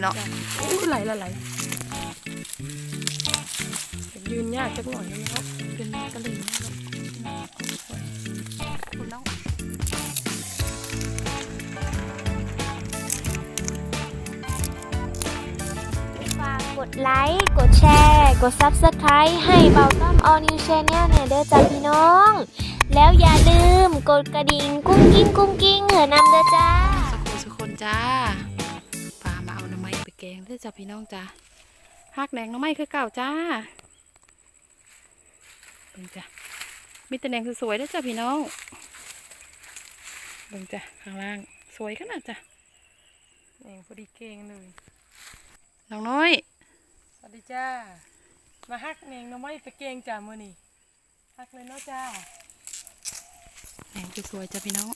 เลยเนาะอู้ไหลละไหลยืนยากจักหน่อยนะเนาะเป็นกระหลิ่งคุณน้องฝากกดไลค์ กดแชร์ กด Subscribe ให้เบาต้อม All New Channel เนี่ยเด้อจ้าพี่น้อง แล้วอย่าลืมกดกระดิ่งกุ้งกิ้งกุ้งกิ้งเหอะนำเด้อจ้า สุขสุขคนจ้า จ้าพี่น้องจ้าหักแหนงหน้ำไม้คือเก่าจ้าเบิ่งจ้ะมีแต่แหนงสวยๆเด้อจ้าพี่น้องเบิ่งจ้ะข้างล่างสวยขนาดจ้ะเองพอดีเก่งเลยน้องน้อยสวัสดีจ้ามาฮักเองน้องไม่ไปเก่งจ้ามือนี่ฮักเลยเนาะจ้าแหนงสวยๆจ้าพี่น้อง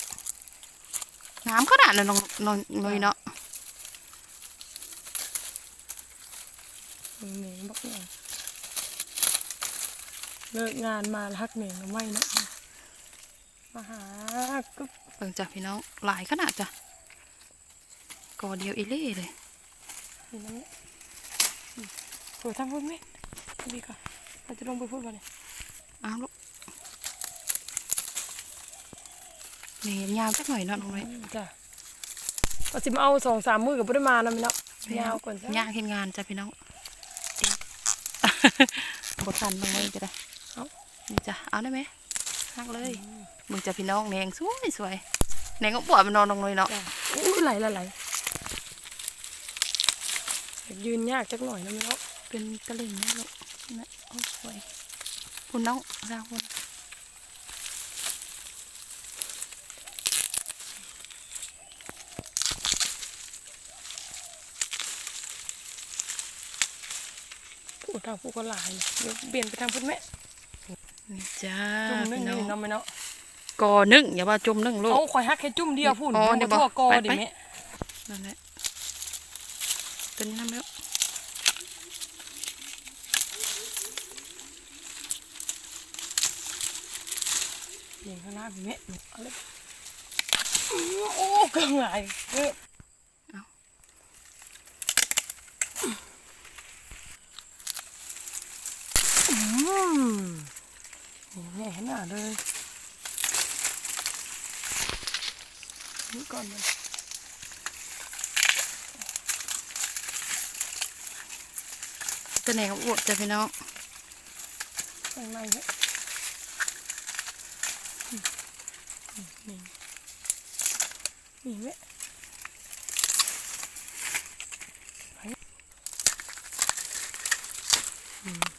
งามขนาดเลยน้องน้องน้อยเนาะ เหน่งบอกเนี่ยเลิกงานมาแล้วฮักเหน่งน้องไม่เนาะมาหาก็เบิ่งจ้ะพี่น้องหลายขนาดจ้ะกอเดียวอีเล่เลยนี่นั่นแหละอืมเปิดทำพูดไหมดีก่อนเราจะลงไปพูดก่อนเนี่ยเอาลูกนี่ยาวสักหน่อยเนาะน้องน้อยจ้ะก็สิมาเอาสองสามมือกับพุทธมานะพี่เนาะยาวก่อนจ้ะยากเห็นงานจ้ะพี่น้อง บทันลงเลยจะได้เอานี่จ้ะเอาได้ไหมหักเลยมึงจ้ะพี่น้องแหนงสวยสวยแหนงก็ปวดมันนอนลงเลยเนาะจ้ะอู้ไหลละไหลยืนยากจักหน่อยนะพี่เนาะเป็นกระเหลิ่งนะลูกนะโอ้สวยคุณน้องเราคุณ ทางพูดก็หลายนะเดี๋ยวเปลี่ยนไปทางพุทธแม่นี่จ้าจุ่มนึ่งพี่น้อนี่งเนาะไม่เนาะกอนึ่งอย่าว่าจมนึ่งลูกเอาข่อยฮักแค่จุ่มเดียวพูดอ๋อมันเดี๋บ่ยวบอกทั่วกอไปดิไปแม่นั่นแหละตัวนี้ทำแล้วเลี้ยงข้างหน้าพี่แม่เอาเลยโอ้เกินหลายเอ้ยอืมนี่แน่หน้าเลยนี่ก่อนเลยตัวไหนก็อวดจ้ะพี่น้องข้างในเนี่ยนี่นี่แม่ไปอืม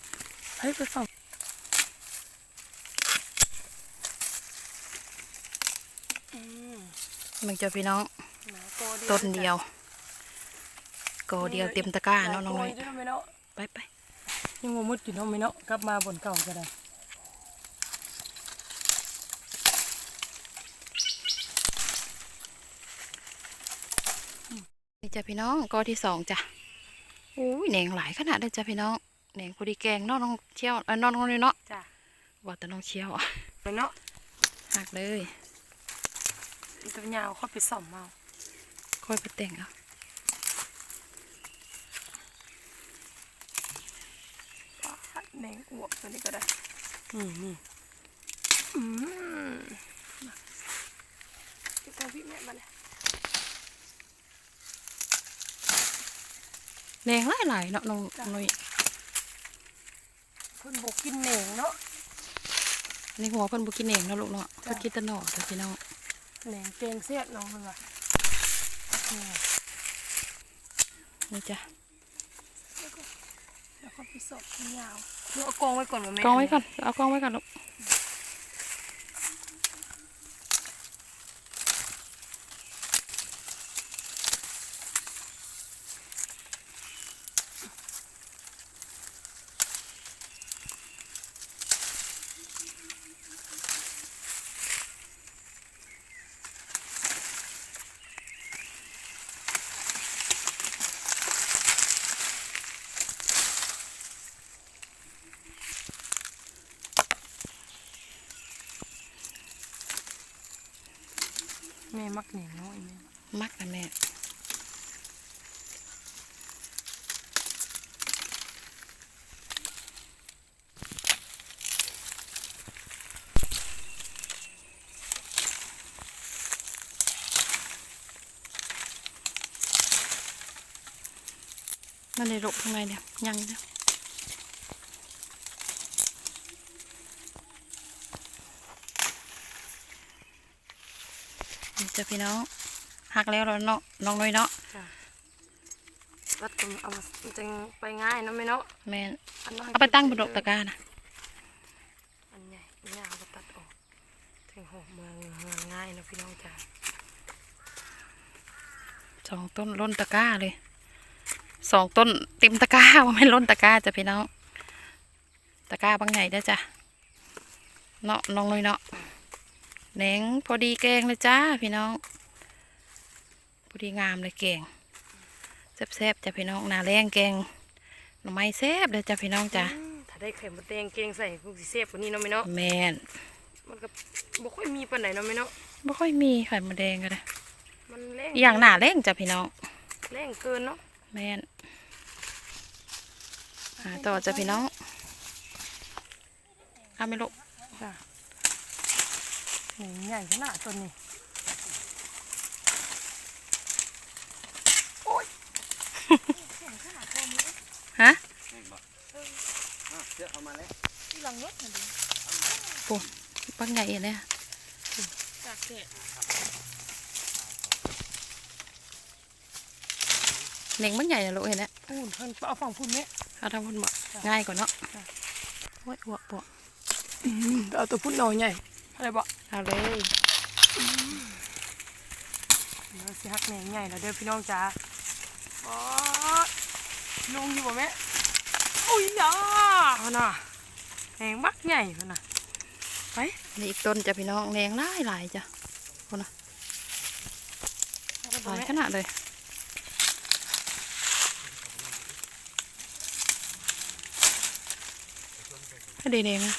ไปไปฝั่งอืมมึงจ้ะพี่น้องหมากอต้นเดียวกอเดียวเต็มตะกร้าเนาะน้องน้อยหลากด้วยเนาะไปไปยังงมุดอยู่เนาะไม่เนาะกลับมาบนเก่าก็ได้นี่จ้ะพี่น้องกอที่สองจ้ะอุ้ยแหนงหลายขนาดเลยจ้ะพี่น้อง แหนงพอดีแกงเนาะน้องเชี่ยวเอ้ยน้องน้องนี่เนาะจ้ะว่าแต่น้องเชี่ยวไปเนาะหักเลยอีตัวยาวเข้าไปส่อมเอาค่อยไปแต่งเอาปัดแมงอวบตัวนี้ก็ได้นี่นี่อืมพี่ตาพี่แม่มาเลยแหนงหลายหลายๆเนาะน้องน้อยเพิ่นบอกกินแหนงเนาะอันนี่หัวเพิ่นบุกินเองเนาะลูกเนาะจ้ะเพิ่นกินแตะหน่อจ้ะพี่น้องแหนงเกงเสียดน้องเพิ่นว่านี่นี่จ้ะแล้วก็ไปสอบยาวดูเอากองไว้ก่อนว่าแม่กองไว้ก่อนเอากองไว้ก่อนลูก แม่มักเหนียน้อยแม่มักนะแม่มันเในรกทำไมเนี่ยยังเนี่ย จ้ะพี่น้องหักแล้วแล้วเนาะน้องน้อยเนาะตัดก็เอามาจังไปง่ายเนาะแม่เนาะแม่นอันน้ยเอาไปตั้งบนดอกตะกร้านะอันใหญ่อันยาวก็ตัดออกถึงหกเมืองเฮือนง่ายเนาะพี่น้องจ้าสองต้นล้นตะกร้าเลยสองต้นเต็มตะกร้าว่าไม่นล้นตะกร้าจ้ะพี่น้องตะกร้าบางใหญ่ได้อจ้ะเนาะน้องน้อยเนาะ แหนงพอดีแกงเลยจ้าพี่น้อง พอดีงามเลยแกงแซ่บๆจ้ะพี่น้องหนาแรงแกงหน่อไม้แซ่บเลยจ้ะพี่น้องจ้ะอืมถ้าได้ไข่มดแดงเกงใส่คงสิเสียบกว่านี้เนาะแม่เนาะแมนมันก็บ่ค่อยมีปานไหนเนาะแม่เนาะไม่ค่อยมีไข่มดแดงก็ได้มันแรงอหย่างหนาแรงจ้ะพี่น้องแรงเกินเนาะแมนหาต่อจ้ะพี่น้องเอาไม่ลุกจ้าโหใหญ่ขนาดต้นนี้ฮะเชือกเอามาแล้วปุ๊ปักใหญ่เนี่ยจากเด็ดเหน่งมันใหญ่นะลูกเห็นไหมพูนเพิ่นเอาฝั่งพูนแม่เอาทำคนบอกง่ายกว่าเนาะโอ้ยอวบปวอืมเอาตัวพูนหน่อยใหญ่ อะไรบ่เอาเลยเดี๋ยวสิฮักแหน่งใหญ่แล้วเด้อพี่น้องจ้าบอสลงอยู่บ่แม่อุ้ยยาพะน่ะแหน่งบักใหญ่พะน่ะไปนี่อีกต้นจ้ะพี่น้องแรงหลายหลายจ้ะคนน่ะเอาไปหบ่ลายแม่ขนาดเลยให้ดีๆนะ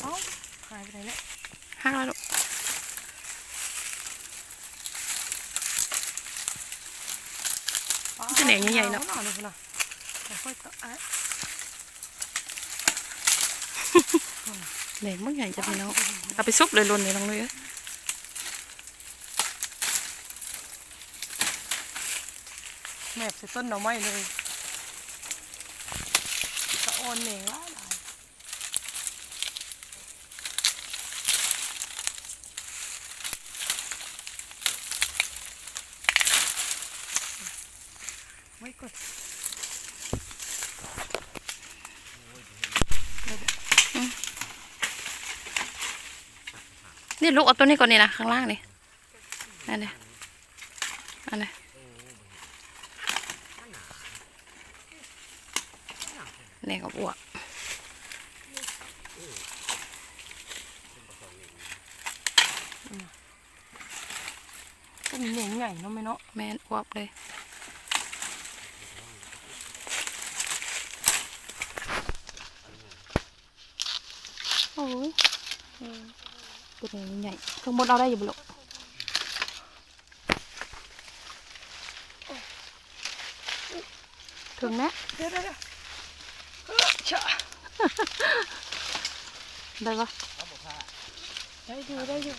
เอ้า หายไปไหนเนี่ยห้าร้อยลูกเป็นแหน่งใหญ่ๆเนาะอเลยพุ่นน่ะเดี๋ยวค่อยต่ออะแรงมันใหญ่จ้ะพี่น้องเอาไปซุปเลยลุนเลยน้องนุ้ยเอ้ยแมบใส่ต้นหน่อไม้เลยสะออนแหน่งหลายหลายไว้ กดนี่ลูกเอาตัวนี้ก่อนนี่นะข้างล่างนี่อันนี้อันนี้นี่กับอ้วกก็มีแหน่งใหญ่เนาะแม่เนาะแม่นอ้วกเลยโอ้ย ตัวนี้ใหญ่ข้างบนเอาได้อยู่บ่ลูกถึงนะเดี๋ยวเดี๋ยวเดี๋ยวเฮ้ยชะได้ปะได้อยู่ได้อยู่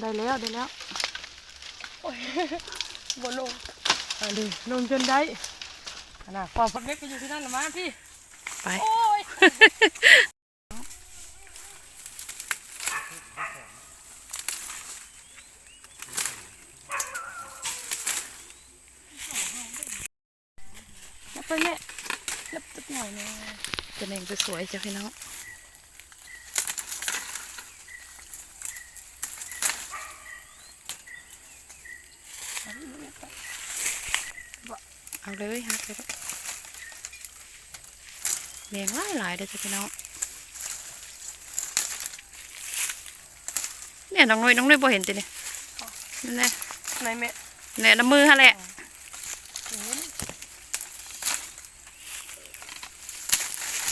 ได้แล้วได้แล้วโอ้ยบนลงอะดิลงจนได้ขนาดความฝักเล็กก็อยู่ที่นั่นละมาพี่ ไป โอ้ย นับ ไปแม่นับจักหน่อยแม่จะเน่งสวยๆจ้ะพี่น้องเอาเลยฮะเลยเลี้ยงหลายหลายๆเด้อจ้ะพี่น้องเนี่ยน้องนุ้ยน้องนุ้ยบ่เห็นติเนี่ยนั่นแหละไหนแม่เนี่ยน้ำมือฮะแหละ เห็น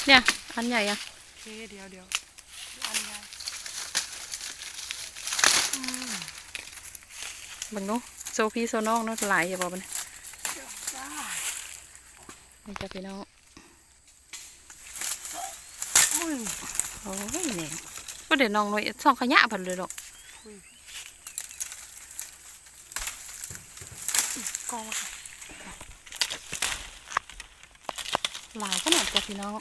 เนี่ย อันใหญ่อะโอเคเดี๋ยวเดี๋ยวอันใหญ่เบังเนูโซฟีโซน้องเนาะหลายอย่าบอกมันจ้านี่จ้ะพี่น้องอุ้ยโอ้ยเนี่ยก็เดี๋ยวน้องนุ้ยส่องขยะผันเลยหรอกอุ้ยกองมาค่ะหลายขนาดจ้ะพี่น้อง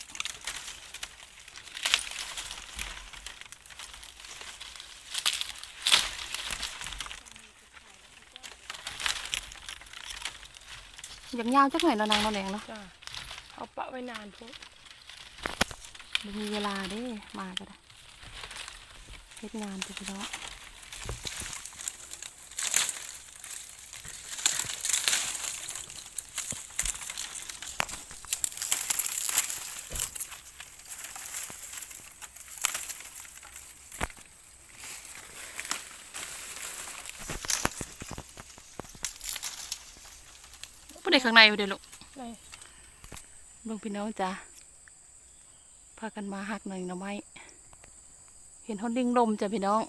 ย่างยาวจักหน่อยเนาะนางเนาะแดงเนาะจ้าเอาปะไว้นานพวกบ่มีเวลาเด้มาก็ได้เฮ็ดงานจ้ะพี่น้อง บ่ได้ข้างในอยู่เด้อลูกในเบิ่งพี่น้องจ้ะพากันมาหักหน่อยหน่อไม้เห็นเขาดิ่งลมจ้ะพี่น้อง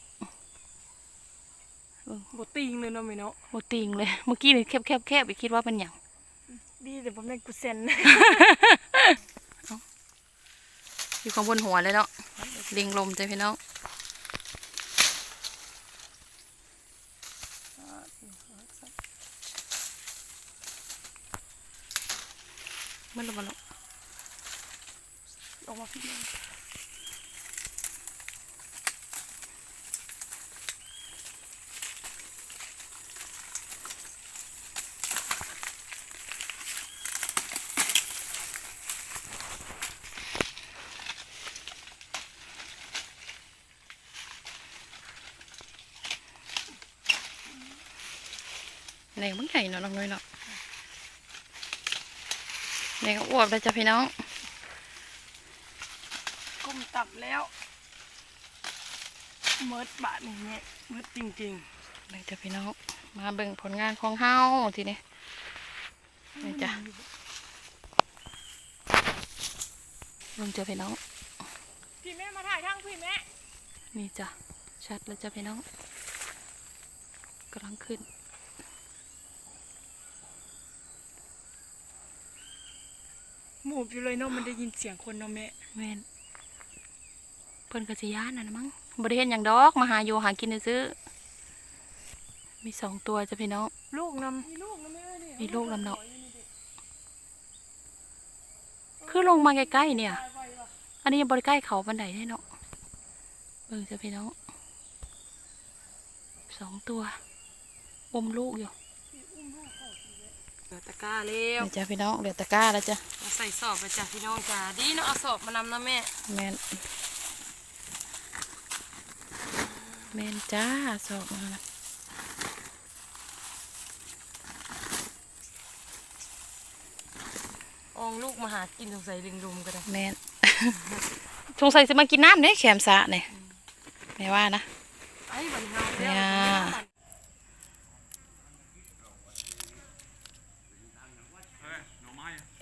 บติงเลยเนาะแม่เนาะโมติงเลย เมื่อกี้นี่แคบแคบแคบไปคิดว่าเป็นอย่างดีแต่ผมแม่นกูเซนอยู่ข้างบนหัวเลยเนาะดิ่งลมจ้ะพี่น้อง มันลงมาลงออกมาพี่แม่แดงมันใหญ่เนาะน้องน้อยเนาะ แดงก็อ้วกเลยจ้ะพี่น้อง ก้มตับแล้วเมิดบาทนี่แม่เมิดจริงเลยจ้ะพี่น้อง มาเบิ่งผลงานของเฮาทีนี้นี่จ้ะลงจ้ะพี่น้องๆพี่แม่มาถ่ายทางพี่แม่ นี่จ้ะ ชัดแล้วจ้ะพี่น้องกำลังขึ้น หมูบอยู่เลยเนาะมันได้ยินเสียงคนเนาะแม่แม่นเพิ่นกสิยานนั่นน่ะมั้งบ่ได้เห็นหยังดอกมาหาอยู่หากินซื้อๆมีสองตัวจ้ะพี่น้องลูกนำมีลูกนะแม่เนี่ยมีลูกนำเนาะคือลงมาใกล้ๆเนี่ย อันนี้ยังบริใกล้เขาบันไดได้เนาะเบิ่งจ้ะพี่น้องสองตัวอมลูกอยู่เหลือตะกร้าแล้วนี่จ้ะพี่น้องเหลือตะกร้าแล้วจ้ะมา ใส่สอบไปจ้ะพี่น้องจ้าดีเนาะเอาสอบมานำนะแม่แมนแมนจ้าสองมาแล้วอองลูกมาหากินสงสัยลิงลุมก็ได้แมนสงสัยจะมากินน้ำเนี่ยแขมสะเนี่ยแม่ว่านะไอ้บันเฮาเนี่แล้วย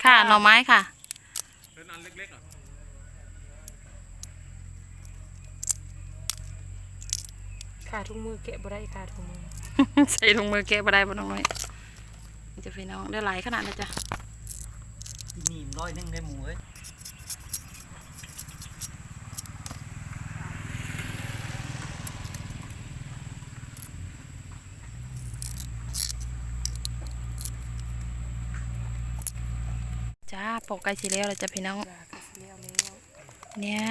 ค่ะหน่อไม้ค่ะเป็นอันเล็กๆอะขาทุกมือแกะบ่ได้ขาทุกมือ ใส่ถุงมือแกะบ่ได้บ่น้องน้อยนี่จะพี่น้องได้หลายขนาดนะจ๊ะมีมร้อยหนึงได้หมูเอ้ย ปกไก่สีแล้วแล้วจ้ะพี่น้องเนี่ย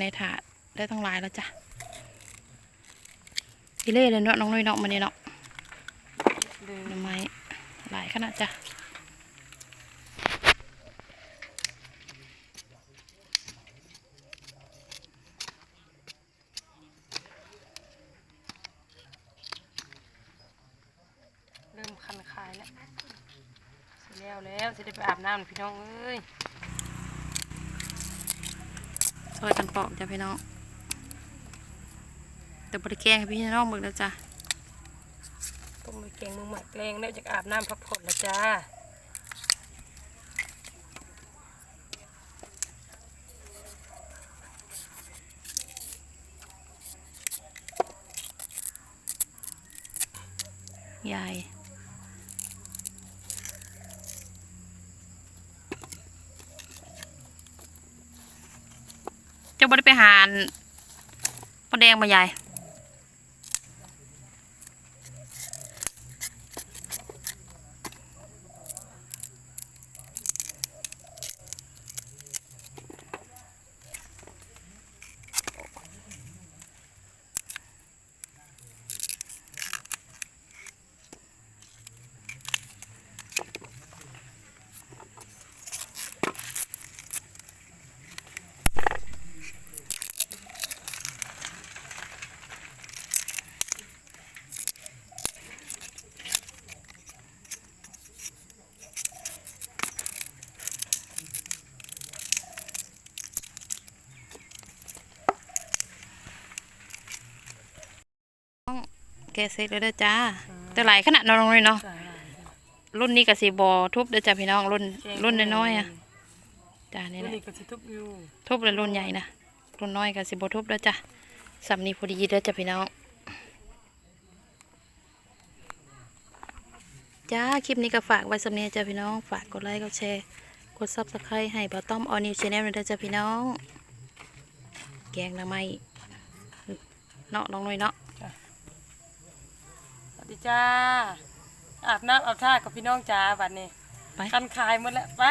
ในถาดได้ตั้งหลายแล้วจ้ะอีเล่เลยเนาะน้องน้อยเนาะมันนี่เนาะเลยหน่อไม้หลายขนาดจ้ะเริ่มคันคายแล้ว แล้วแล้วสิได้ไปอาบน้ำพี่น้องเอ้ยช่วยกันปอกจ้ะพี่น้องแต่บริแกล้งให้พี่น้องเบิ่งแล้วจ้ะต้มไปแกงมือหมักแกงแล้วจะอาบน้ำพักผ่อนแล้วจ้ายาย หาบ่ได้ไปหาอันปลาแดงมายาย กเสร็จแล้วเด้อจ้าแต่หลายขนาดน้องเลยเนาะรุ่นนี้ก็สิบ่ทุบเด้อจ้าพี่น้องรุ่นรุ่นน้อยๆอะจ้านี่แหนละทุบอยู่ทุบเลยรุ่นใหญ่นะรุ่นน้อยก็สิบ่ทุบเด้อจ้าสำนีพอดีเด้อจ้าพี่น้องจ้า คลิปนี้ก็ฝากไว้สำเนียจ้าพี่น้อง ฝากกดไลค์กดแชร์กด Subscribe ให้บ่าต้อมออนิวชาแนลเด้อจ้าพี่น้อง แกงหน้ำไม้เนาะน้องน้อยเนาะ ดีจ้าอาบน้ำอาบท่ากับพี่น้องจ้าบัดนี้ไปคันคายหมดแล้วไป